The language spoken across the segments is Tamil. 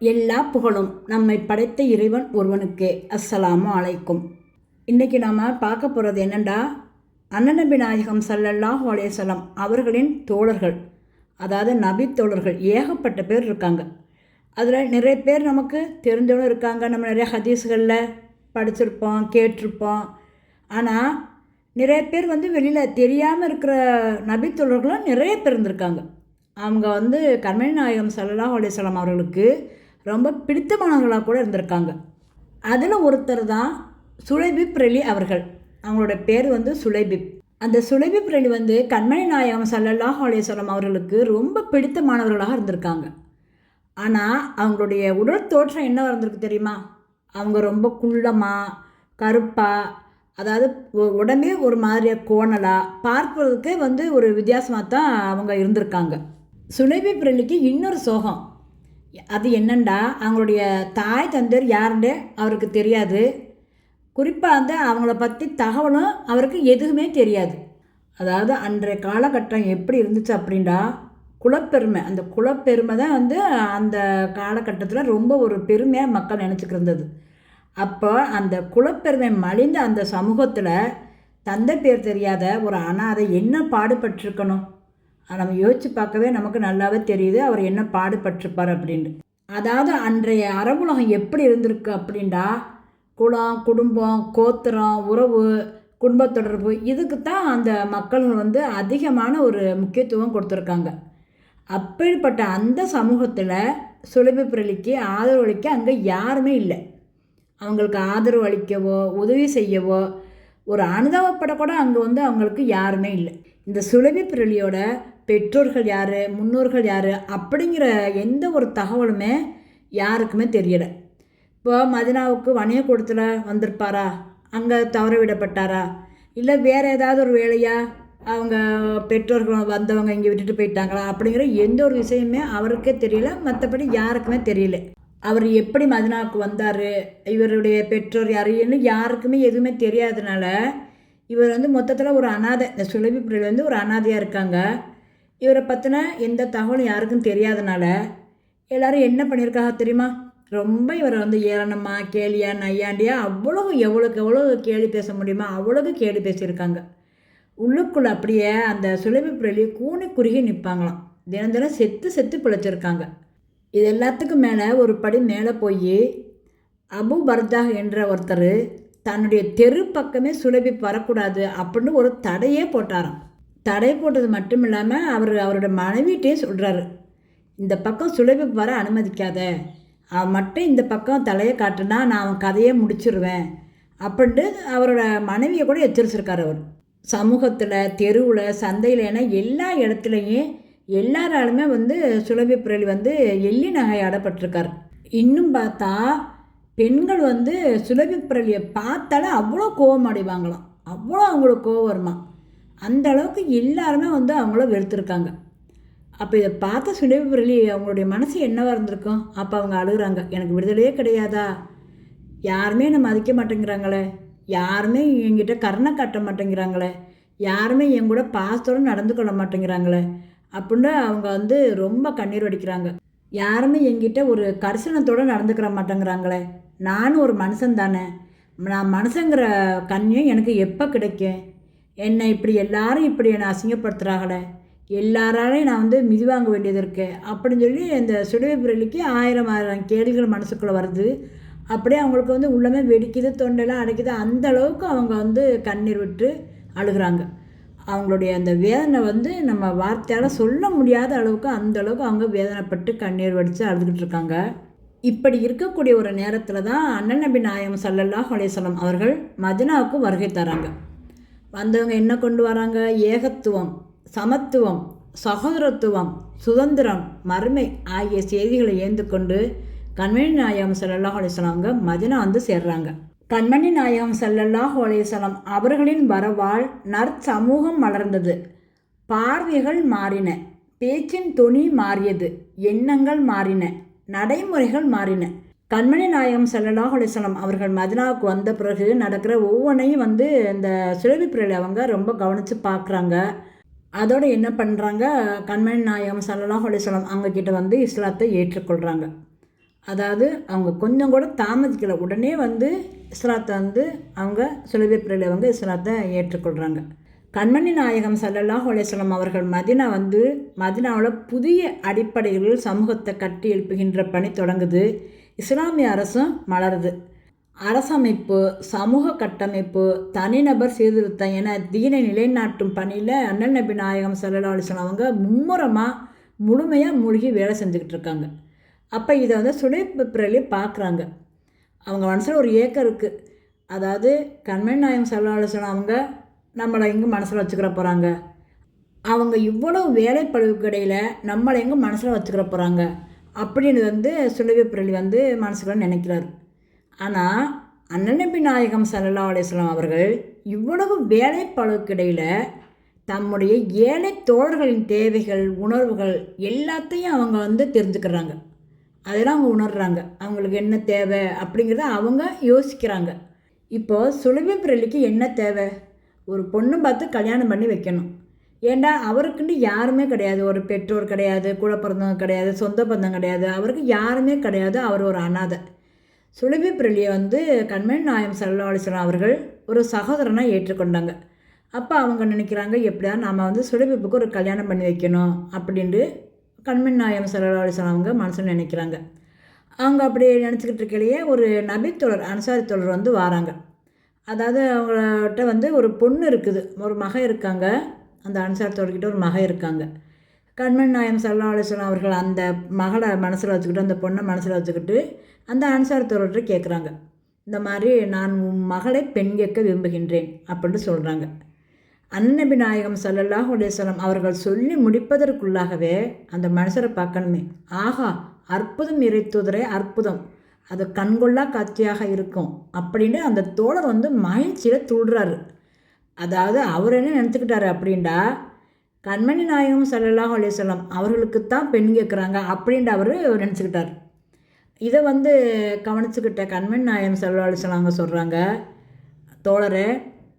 எல்லா புகழும் நம்மை படைத்த இறைவன் ஒருவனுக்கே. அஸ்ஸலாமு அலைக்கும். இன்றைக்கி நாம் பார்க்க போகிறது என்னென்னா அண்ணநபி நாயகம் ஸல்லல்லாஹு அலேசலம் அவர்களின் தோழர்கள் அதாவது நபி தோழர்கள் ஏகப்பட்ட பேர் இருக்காங்க. அதில் நிறைய பேர் நமக்கு தெரிஞ்சவனும் இருக்காங்க. நம்ம நிறைய ஹதீஸ்களில் படிச்சிருப்போம் கேட்டிருப்போம். ஆனால் நிறைய பேர் வந்து வெளியில் தெரியாமல் இருக்கிற நபித்தோழர்களும் நிறைய பேர் இருந்திருக்காங்க. அவங்க வந்து கர்மணி நாயகம் ஸல்லல்லாஹு அவர்களுக்கு ரொம்ப பிடித்தமானவர்களாக கூட இருந்திருக்காங்க. அதில் ஒருத்தர் தான் சுலைபிப் ரெலி அவர்கள். அவங்களோட பேர் வந்து சுலைபிப் அந்த சுலைபிப் ரெலி வந்து கண்மணி நாயகம் சல்லல்லாஹ் அலேஸ்வரம் அவர்களுக்கு ரொம்ப பிடித்தமானவர்களாக இருந்திருக்காங்க. ஆனால் அவங்களுடைய உடல் தோற்றம் என்ன இருந்திருக்கு தெரியுமா? அவங்க ரொம்ப குள்ளமாக கருப்பாக அதாவது உடம்பே ஒரு மாதிரியாக கோணலாக பார்ப்பதற்கே வந்து ஒரு வித்தியாசமாக தான் அவங்க இருந்திருக்காங்க. சுலைபி பிரலிக்கு இன்னொரு சோகம். அது என்னண்டா? அவங்களுடைய தாய் தந்தர் யாருன்னு அவருக்கு தெரியாது. குறிப்பாக வந்து அவங்கள பற்றி தகவலும் அவருக்கு எதுவுமே தெரியாது. அதாவது அன்றைய காலகட்டம் எப்படி இருந்துச்சு அப்படின்னா குலப்பெருமை. அந்த குலப்பெருமை தான் வந்து அந்த காலகட்டத்தில் ரொம்ப ஒரு பெருமையாக மக்கள் நினச்சிக்கிருந்தது அப்போ அந்த குலப்பெருமை மலிந்த அந்த சமூகத்தில் தந்தை பேர் தெரியாத ஒரு அனாதை என்ன பாடுபட்டிருக்கணும்? நம்ம யோசித்து பார்க்கவே நமக்கு நல்லாவே தெரியுது அவர் என்ன பாடுபட்டிருப்பார் அப்படின்ட்டு. அதாவது அன்றைய அரபுலகம் எப்படி இருந்திருக்கு அப்படின்டா குலம் குடும்பம் கோத்திரம் உறவு குடும்ப தொடர்பு இதுக்கு தான் அந்த மக்கள் வந்து அதிகமான ஒரு முக்கியத்துவம் கொடுத்துருக்காங்க. அப்படிப்பட்ட அந்த சமூகத்தில் சுலபி பிரலிக்கு ஆதரவு அளிக்க அங்கே யாருமே இல்லை. அவங்களுக்கு ஆதரவு அளிக்கவோ உதவி செய்யவோ ஒரு அனுதாபப்பட கூட அங்கே வந்து அவங்களுக்கு யாருமே இல்லை. இந்த சுலபி பிரலியோட பெற்றோர்கள் யார் முன்னோர்கள் யார் அப்படிங்கிற எந்த ஒரு தகவலுமே யாருக்குமே தெரியலை. இப்போ மதினாவுக்கு வணிகக்கூடத்தில் வந்திருப்பாரா? அங்கே தவற விடப்பட்டாரா? இல்லை வேறு ஏதாவது ஒரு வேலையா? அவங்க பெற்றோர்கள் வந்தவங்க இங்கே விட்டுட்டு போயிட்டாங்களா? அப்படிங்கிற எந்த ஒரு விஷயமே அவருக்கே தெரியல மற்றபடி யாருக்குமே தெரியல. அவர் எப்படி மதினாவுக்கு வந்தார்? இவருடைய பெற்றோர் யாருன்னு யாருக்குமே எதுவுமே தெரியாதனால இவர் வந்து மொத்தத்தில் ஒரு அனாதை. இந்த சுலபி பிள்ளை வந்து ஒரு அனாதையாக இருக்காங்க. இவரை பற்றின எந்த தகவலும் யாருக்கும் தெரியாதனால எல்லோரும் என்ன பண்ணியிருக்காங்க தெரியுமா? ரொம்ப இவரை வந்து ஏளனமாக கேலியா நையாண்டியா அவ்வளோ எவ்வளோக்கு எவ்வளோ கேலி பேச முடியுமோ அவ்வளோக்கு கேலி பேசியிருக்காங்க. உள்ளுக்குள்ளே அப்படியே அந்த சுலபி பிள்ளை கூனி குறுகி நிற்பாங்களாம். தினம் தினம் செத்து செத்து பிழைச்சிருக்காங்க. இது எல்லாத்துக்கும் மேலே ஒரு படி மேலே போய் அபு பர்தா என்ற ஒருத்தர் தன்னுடைய தெரு பக்கமே சுலபி வரக்கூடாது அப்படின்னு ஒரு தடையே போட்டாராம். தடை போட்டது மட்டும் இல்லாமல் அவர் அவரோட மனைவிட்டையும் சொல்கிறாரு இந்த பக்கம் சுலபி வர அனுமதிக்காத. அவன் மட்டும் இந்த பக்கம் தலையை காட்டுனா நான் அவன் கதையே முடிச்சிருவேன். அப்படின்ட்டு அவரோட மனைவியை கூட எச்சரிச்சிருக்கார் அவர். சமூகத்தில் தெருவில் சந்தையில் என எல்லா இடத்துலையும் எல்லாராலுமே வந்து சுலபி புரளி வந்து எள்ளி நகையாடப்பட்டிருக்கார் இன்னும் பார்த்தா பெண்கள் வந்து சுலபி புரளியை பார்த்தாலே அவ்வளோ கோபம் அடைவாங்களாம். அவ்வளோ அவங்களுக்கு கோவம் வருமா அந்த அளவுக்கு எல்லாருமே வந்து அவங்கள வெறுத்திருக்காங்க. அப்போ இதை பார்த்த சுலபி அவங்களுடைய மனசு என்னவாக இருந்திருக்கும்? அப்போ அவங்க அழுகுறாங்க. எனக்கு விடுதலையே கிடையாதா? யாருமே என்னை மதிக்க மாட்டேங்கிறாங்களே. யாருமே என்கிட்ட கருணை காட்ட மாட்டேங்கிறாங்களே. யாருமே என் கூட பாசத்தோடு நடந்து கொள்ள மாட்டேங்கிறாங்களே. அப்படின்னு அவங்க வந்து ரொம்ப கண்ணீர் வடிக்கிறாங்க. யாருமே என்கிட்ட ஒரு கரிசனத்தோடு நடந்துக்கிற மாட்டேங்கிறாங்களே. நானும் ஒரு மனுஷன் தானே நான் மனுஷங்கிற கண்ணியம் எனக்கு எப்போ கிடைக்கும்? என்னை இப்படி எல்லாரும் இப்படி என்னை அசிங்கப்படுத்துகிறாங்களே எல்லாராலையும் நான் வந்து மிதி வாங்க வேண்டியது இருக்கே. அப்படின்னு சொல்லி இந்த சுடவை பிறலிக்கு ஆயிரம் ஆயிரம் கேள்விகள் மனசுக்குள்ளே வருது. அப்படியே அவங்களுக்கு வந்து உள்ளமே வெடிக்குது தொண்டெல்லாம் அடைக்குது. அந்த அளவுக்கு அவங்க வந்து கண்ணீர் விட்டு அழுகுறாங்க. அவங்களுடைய அந்த வேதனை வந்து நம்ம வார்த்தையால் சொல்ல முடியாத அளவுக்கு அந்த அளவுக்கு அவங்க வேதனைப்பட்டு கண்ணீர் வடித்து அழுதுகிட்டு இருக்காங்க. இப்படி இருக்கக்கூடிய ஒரு நேரத்தில் தான் அண்ணன் நபி நாயம் சல்லல்லா ஹலேசலம் அவர்கள் மதினாவுக்கு வருகை தராங்க. வந்தவங்க என்ன கொண்டு வராங்க? ஏகத்துவம் சமத்துவம் சகோதரத்துவம் சுதந்திரம் மறுமை ஆகிய செய்திகளை ஏந்து கொண்டு கண்மணி நாயகம் செல்லல்லாஹ் அலிஸ்லாங்க மதினா வந்து சேர்றாங்க. கண்மணி நாயகம் செல்லல்லாஹ் அலிஸ்லாம் அவர்களின் வரவால் நற்சமூகம் வளர்ந்தது பார்வைகள் மாறின பேச்சின் துணி மாறியது எண்ணங்கள் மாறின நடைமுறைகள் மாறின. கண்மணி நாயகம் ஸல்லல்லாஹு அலைஹி அவர்கள் மதினாவுக்கு வந்த பிறகு நடக்கிற ஒவ்வொன்றையும் வந்து இந்த சுலபி பிள்ளை அவங்க ரொம்ப கவனித்து பார்க்குறாங்க. அதோடு என்ன பண்ணுறாங்க? கண்மணி நாயகம் ஸல்லல்லாஹு அலைஹி அவங்கக்கிட்ட அவங்க வந்து இஸ்லாத்தை ஏற்றுக்கொள்கிறாங்க அதாவது அவங்க கொஞ்சம் கூட தாமதிக்கலை. உடனே வந்து இஸ்லாத்தை வந்து அவங்க சுலபி பிறகு அவங்க இஸ்லாத்தை ஏற்றுக்கொள்கிறாங்க கண்மணி நாயகம் சல்லல்லாஹ் அலையம் அவர்கள் மதினா வந்து மதினாவில் புதிய அடிப்படைகளில் சமூகத்தை கட்டி எழுப்புகின்ற பணி தொடங்குது. இஸ்லாமிய அரசும் மலருது. அரசமைப்பு சமூக கட்டமைப்பு தனிநபர் சீர்திருத்தம் என தீனை நிலைநாட்டும் பணியில் அண்ணன் நபி நாயகம் சல்லல்லா அலிஸ்லாம் அவங்க மும்முரமாக முழுமையாக மூழ்கி வேலை செஞ்சுக்கிட்டு இருக்காங்க. அப்போ இதை வந்து சுடைப்பிரலி பார்க்குறாங்க அவங்க மனசில் ஒரு ஏக்கம் இருக்குது அதாவது கண்மணி நாயகம் சல்லா அலிஸ்லாம் அவங்க நம்மளை எங்கே மனசில் வச்சுக்கிற போகிறாங்க அவங்க இவ்வளோ வேலைப்பழுவுக்கு இடையில் நம்மளை எங்கே மனசில் வச்சுக்கிற போகிறாங்க அப்படின்னு வந்து சுலபி வந்து மனசுக்குள்ள நினைக்கிறாரு. ஆனால் அண்ணநபி நாயகம் சல்லா அலிஸ்லாம் அவர்கள் இவ்வளவு வேலைப்பழுவுக்கு இடையில் தம்முடைய ஏழை தோழர்களின் தேவைகள் உணர்வுகள் எல்லாத்தையும் அவங்க வந்து தெரிஞ்சுக்கிறாங்க. அதெல்லாம் அவங்க உணர்கிறாங்க அவங்களுக்கு என்ன தேவை அப்படிங்கிறத அவங்க யோசிக்கிறாங்க. இப்போது சுலபி என்ன தேவை? ஒரு பொண்ணு பார்த்து கல்யாணம் பண்ணி வைக்கணும். ஏண்டா அவருக்குன்னு யாருமே கிடையாது. ஒரு பெற்றோர் கிடையாது கூட பிறந்தவங்க கிடையாது சொந்த பந்தம் கிடையாது. அவருக்கு யாருமே கிடையாது. அவர் ஒரு அனாதை. சுலபி பிரலியை வந்து கண்மணி நாயம் சல்லா அவர்கள் ஒரு சகோதரனாக ஏற்றுக்கொண்டாங்க. அப்போ அவங்க நினைக்கிறாங்க எப்படியா நாம் வந்து சுலபிப்புக்கு ஒரு கல்யாணம் பண்ணி வைக்கணும் அப்படின்ட்டு கண்மணி நாயம் சல்லா அவங்க மனசில் நினைக்கிறாங்க. அவங்க அப்படி நினச்சிக்கிட்டு இருக்கையிலேயே ஒரு நபித்தொழர் அனுசாரி தொடர் வந்து வராங்க. அதாவது அவங்கள்ட்ட வந்து ஒரு பொண்ணு இருக்குது. ஒரு மக இருக்காங்க. அந்த அன்சார் தோழர்கிட்ட ஒரு மக இருக்காங்க. கண்மன் நாயம் சல்லா அலிஸ்லாம் அவர்கள் அந்த மகளை மனசில் வச்சுக்கிட்டு அந்த பொண்ணை மனசில் வச்சுக்கிட்டு அந்த அன்சார் தோழர்கிட்ட கேட்குறாங்க. இந்த மாதிரி நான் உன் மகளை பெண் கேட்க விரும்புகின்றேன் அப்படின்னு சொல்கிறாங்க அன்னபி நாயகம் சல்லல்லாஹ் அலிஸ்லாம் அவர்கள் சொல்லி முடிப்பதற்குள்ளாகவே அந்த மனுஷரை பார்க்கணுமே. ஆஹா அற்புதம் இறைத்துதரே அற்புதம். அது கண்கொள்ளா காட்சியாக இருக்கும் அப்படின்னு அந்த தோழர் வந்து மகிழ்ச்சியில் துள்ளுறாரு. அதாவது அவர் என்ன நினச்சிக்கிட்டாரு அப்படின்டா கண்மணி நாயகம் சல்லல்லாஹ் அலிசல்லாம் அவர்களுக்குத்தான் பெண் கேட்குறாங்க அப்படின்ட்டு அவர் நினச்சிக்கிட்டார். இதை வந்து கவனிச்சுக்கிட்ட கண்மணி நாயகம் சல்லா அலிஸ்லாம் சொல்கிறாங்க தோழரே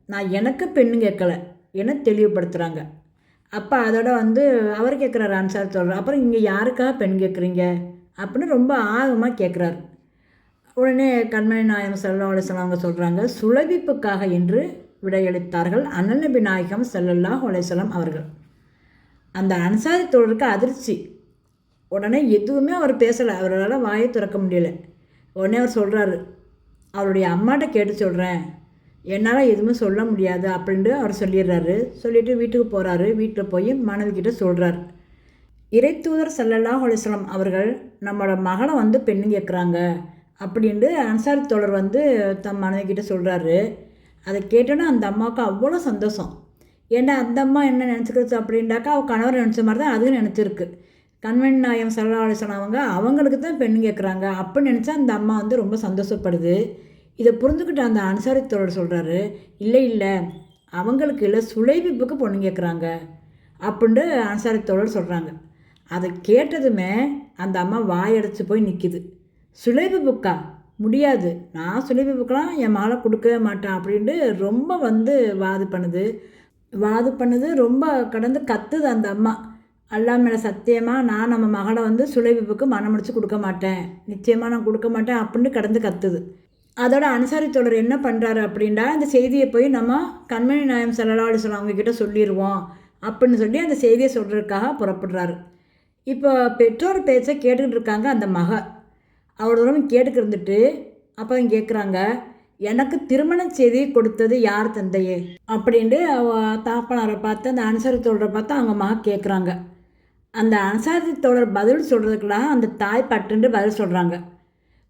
நான் எனக்கு பெண்ணு கேட்கல என தெளிவுபடுத்துகிறாங்க அப்போ அதோட வந்து அவர் கேட்குறாரு அன்சார் சொல்கிறார் அப்புறம் இங்கே யாருக்காக பெண் கேட்குறீங்க? அப்படின்னு ரொம்ப ஆர்வமாக கேட்குறாரு. உடனே கண்மணி நாயகம் சல்லா அலிஸ்லாம் அவங்க சொல்கிறாங்க சுலபிப்புக்காக என்று விடையளித்தார்கள். அண்ணல் நபி நாயகம் சல்லல்லா அவர்கள். அந்த அன்சாரி தோழருக்கு அதிர்ச்சி. உடனே எதுவுமே அவர் பேசலை. அவரால் வாயை திறக்க முடியல. உடனே அவர் சொல்கிறாரு அவருடைய அம்மாட்ட கேட்டு சொல்கிறேன் என்னால் எதுவுமே சொல்ல முடியாது அப்படின்ட்டு அவர் சொல்லிடுறாரு. சொல்லிவிட்டு வீட்டுக்கு போகிறாரு வீட்டில் போய் மனைவிக்கிட்ட சொல்கிறார் இறைத்தூதர் சல்லல்லா அலிஸ்லாம் அவர்கள் நம்மளோட மகளை வந்து பெண்ணு கேட்குறாங்க அப்படின்ட்டு அன்சாரி தோழர் வந்து தம் மனைவிக்கிட்ட சொல்கிறாரு அதை கேட்டோன்னா அந்த அம்மாவுக்கு அவ்வளோ சந்தோஷம். ஏன்னா அந்த அம்மா என்ன நினச்சிக்கிறது அப்படின்டாக்கா அவள் கணவர் நினச்ச மாதிரி தான் அதுவும் நினச்சிருக்கு. கண்மணி நாயம் சல்லாஹ் சொன்னவங்க அவங்களுக்கு தான் பெண் கேட்குறாங்க அப்படின்னு நினச்சா அந்த அம்மா வந்து ரொம்ப சந்தோஷப்படுது. இதை புரிஞ்சுக்கிட்ட அந்த அனுசாரி தோழர் சொல்கிறாரு இல்லை இல்லை அவங்களுக்கு இல்லை சுலைபிப்புக்கு பொண்ணு கேட்குறாங்க அப்படின்ட்டு அனுசாரி தோழர் சொல்கிறாங்க அதை கேட்டதுமே அந்த அம்மா வாயடைச்சு போய் நிற்கிது சுலைபு புக்கா முடியாது. நான் சொல்லி புக்கெலாம் என் மகளை கொடுக்கவே மாட்டேன் அப்படின்ட்டு ரொம்ப வந்து வாது பண்ணுது. வாது பண்ணுது ரொம்ப கடந்து கத்துது அந்த அம்மா. அல்லா மேலே சத்தியமாக நான் நம்ம மகளை வந்து சுலைபிப்புக்கு மனம் முடிச்சு கொடுக்க மாட்டேன். நிச்சயமாக நான் கொடுக்க மாட்டேன் அப்படின்னு கடந்து கத்துது. அதோட அனுசாரி தொடர் என்ன பண்ணுறாரு அப்படின்டா இந்த செய்தியை போய் நம்ம கண்மணி நாயம் செல்லலாடு சொல்ல அவங்கக்கிட்ட சொல்லிடுவோம் அப்படின்னு சொல்லி அந்த செய்தியை சொல்கிறதுக்காக புறப்படுறாரு. இப்போ பெற்றோர் பேச்சை கேட்டுக்கிட்டு இருக்காங்க அந்த மக அவ்வளோ கேட்டுக்கு இருந்துட்டு அப்போ கேட்குறாங்க எனக்கு திருமண செய்தி கொடுத்தது யார் தந்தையே? அப்படின்ட்டு அவ தாப்பனாரை பார்த்து அந்த அனுசாரி தோழரை பார்த்து அவங்க மக கேட்குறாங்க அந்த அனுசாரி தோழர் பதில் சொல்கிறதுக்கெல்லாம் அந்த தாய் பட்டுண்டு பதில் சொல்கிறாங்க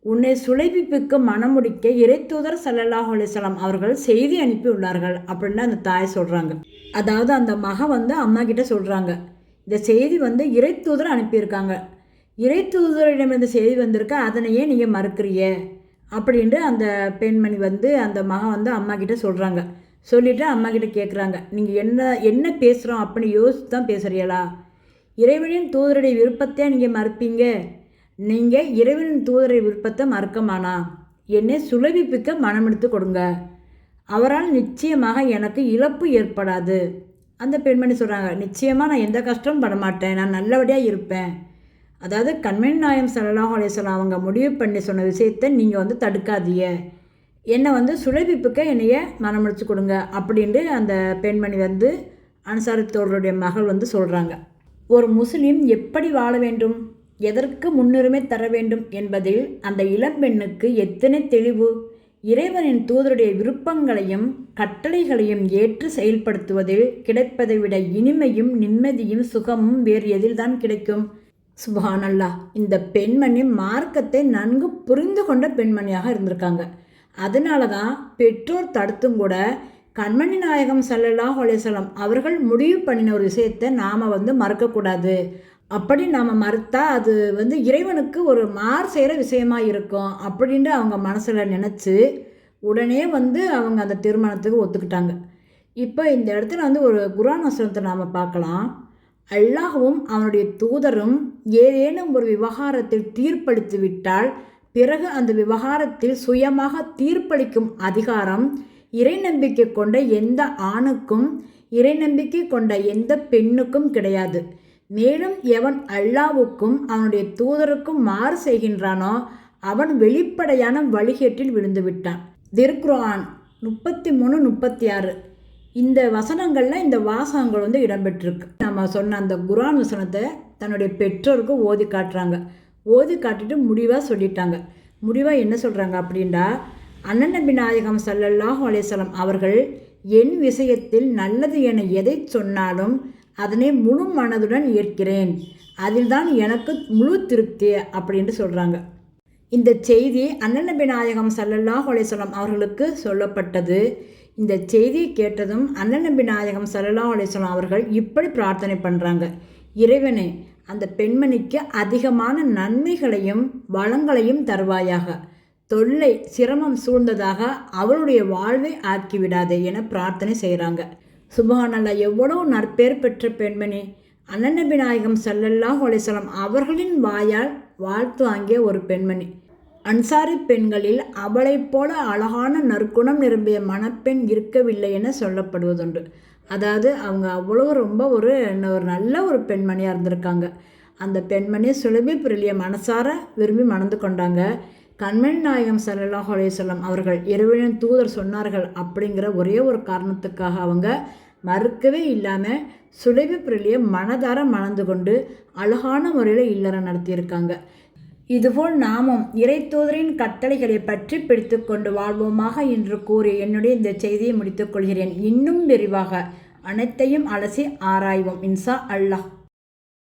உன்னை சுளைப்பிப்புக்கு மனம் முடிக்க இறைத்தூதர் சல்லல்லாஹ் அலிஸ்லாம் அவர்கள் செய்தி அனுப்பி உள்ளார்கள் அப்படின்னு அந்த தாய் சொல்கிறாங்க அதாவது அந்த மக வந்து அம்மா கிட்ட சொல்கிறாங்க இந்த செய்தி வந்து இறைத்தூதர் அனுப்பியிருக்காங்க. இறை இந்த செய்தி வந்திருக்க அதனையே நீங்கள் மறுக்கிறிய அப்படின்ட்டு அந்த பெண்மணி வந்து அந்த மகன் வந்து அம்மா கிட்ட சொல்கிறாங்க சொல்லிவிட்டு அம்மா கிட்ட கேட்குறாங்க நீங்கள் என்ன என்ன பேசுகிறோம் அப்படின்னு யோசித்து தான் பேசுகிறீங்களா இறைவனின் தூதருடைய விருப்பத்தை நீங்கள் மறுப்பீங்க? நீங்கள் இறைவனின் தூதருடைய விருப்பத்தை மறுக்கமானா என்னை சுலபிப்பிக்க மனம் எடுத்து கொடுங்க. அவரால் நிச்சயமாக எனக்கு இழப்பு ஏற்படாது. அந்த பெண்மணி சொல்கிறாங்க நிச்சயமாக நான் எந்த கஷ்டமும் பட மாட்டேன் நான் நல்லபடியாக இருப்பேன். அதாவது கண்மணி நாயம் சல்லாஹ் அலிஸ்லாம் அவங்க முடிவு பண்ணி சொன்ன விஷயத்தை நீங்கள் வந்து தடுக்காதீங்க. என்னை வந்து சுழவிப்புக்க என்னைய மனமுடிச்சு கொடுங்க அப்படின்ட்டு அந்த பெண்மணி வந்து அன்சாரித்தோருடைய மகள் வந்து சொல்கிறாங்க ஒரு முஸ்லீம் எப்படி வாழ வேண்டும்? எதற்கு முன்னுரிமை தர வேண்டும் என்பதில் அந்த இளம்பெண்ணுக்கு எத்தனை தெளிவு? இறைவனின் தூதருடைய விருப்பங்களையும் கட்டளைகளையும் ஏற்று செயல்படுத்துவதில் கிடைப்பதை விட இனிமையும் நிம்மதியும் சுகமும் வேறு எதில்தான் கிடைக்கும்? சுபானல்லா இந்த பெண்மணி மார்க்கத்தை நன்கு புரிந்து கொண்ட பெண்மணியாக இருந்திருக்காங்க. அதனால தான் பெற்றோர் தடுத்தும் கூட கண்மணி நாயகம் சல்லல்லாஹ் அலையம் அவர்கள் முடிவு பண்ணின ஒரு விஷயத்தை நாம் வந்து மறக்கக்கூடாது. அப்படி நாம் மறுத்தா அது வந்து இறைவனுக்கு ஒரு மார் செய்கிற விஷயமா இருக்கும் அப்படின்ட்டு அவங்க மனசில் நினச்சி உடனே வந்து அவங்க அந்த திருமணத்துக்கு ஒத்துக்கிட்டாங்க. இப்போ இந்த இடத்துல வந்து ஒரு குரான் வசனத்தை நாம் பார்க்கலாம். அல்லாஹுவும் அவனுடைய தூதரும் ஏதேனும் ஒரு விவகாரத்தில் தீர்ப்பளித்து விட்டால் பிறகு அந்த விவகாரத்தில் சுயமாக தீர்ப்பளிக்கும் அதிகாரம் இறை நம்பிக்கை கொண்ட எந்த ஆணுக்கும் இறை நம்பிக்கை கொண்ட எந்த பெண்ணுக்கும் கிடையாது. மேலும் எவன் அல்லாவுக்கும் அவனுடைய தூதருக்கும் மாறு செய்கின்றானோ அவன் வெளிப்படையான வழிகேட்டில் விழுந்துவிட்டான் திருக்குரான் முப்பத்தி மூணு முப்பத்தி ஆறு. இந்த வசனங்களில் இந்த வாசகங்கள் வந்து இடம்பெற்றிருக்கு. நம்ம சொன்ன அந்த குரான் வசனத்தை தன்னுடைய பெற்றோருக்கு ஓதி காட்டுறாங்க. ஓதி காட்டிட்டு முடிவாக சொல்லிட்டாங்க. முடிவாக என்ன சொல்கிறாங்க அப்படின்னா அண்ணன் நபி நாயகம் சல்லல்லாஹு அலேசலம் அவர்கள் என் விஷயத்தில் நல்லது என எதை சொன்னாலும் அதனை முழு மனதுடன் ஏற்கிறேன். அதில்தான் எனக்கு முழு திருப்தி அப்படின்ட்டு சொல்கிறாங்க இந்த செய்தி அண்ணன் நபி நாயகம் சல்லல்லாஹ் அலேசலம் அவர்களுக்கு சொல்லப்பட்டது. இந்த செய்தியை கேட்டதும் அண்ணன் நம்பி நாயகம் சல்லா அலிஸ்லாம் அவர்கள் இப்படி பிரார்த்தனை பண்ணுறாங்க இறைவனே அந்த பெண்மணிக்கு அதிகமான நன்மைகளையும் வளங்களையும் தருவாயாக. தொல்லை சிரமம் சூழ்ந்ததாக அவளுடைய வாழ்வை ஆக்கிவிடாதே என பிரார்த்தனை செய்கிறாங்க சுபஹானல்லா எவ்வளோ நற்பேர் பெற்ற பெண்மணி. அண்ணநபி நாயகம் சல்லல்லாஹ் அலிஸ்லாம் அவர்களின் வாயால் வாழ்த்து வாங்கிய ஒரு பெண்மணி. அன்சாரி பெண்களில் அவளைப் போல அழகான நற்குணம் நிரம்பிய மணப்பெண் இருக்கவில்லை என சொல்லப்படுவதுண்டு. அதாவது அவங்க அவ்வளோ ரொம்ப ஒரு ஒரு நல்ல ஒரு பெண்மணியாக இருந்திருக்காங்க. அந்த பெண்மணியை சுலபி பிரிலிய மனசார விரும்பி மணந்து கொண்டாங்க. கண்மணி நாயகம் சல்லாஹ் அலையம் அவர்கள் இறைவனின் தூதர் சொன்னார்கள் அப்படிங்கிற ஒரே ஒரு காரணத்துக்காக அவங்க மறுக்கவே இல்லாமல் சுலைவி பிரிலிய மனதார மணந்து கொண்டு அழகான முறையில் இல்லற நடத்தியிருக்காங்க. இதுபோல் நாமும் இறைத்தூதரின் கட்டளைகளை பற்றி பிடித்து கொண்டு வாழ்வோமாக என்று கூறி என்னுடைய இந்த செய்தியை முடித்துக் கொள்கிறேன். இன்னும் விரிவாக அனைத்தையும் அலசி ஆராய்வோம். இன்சா அல்லாஹ்.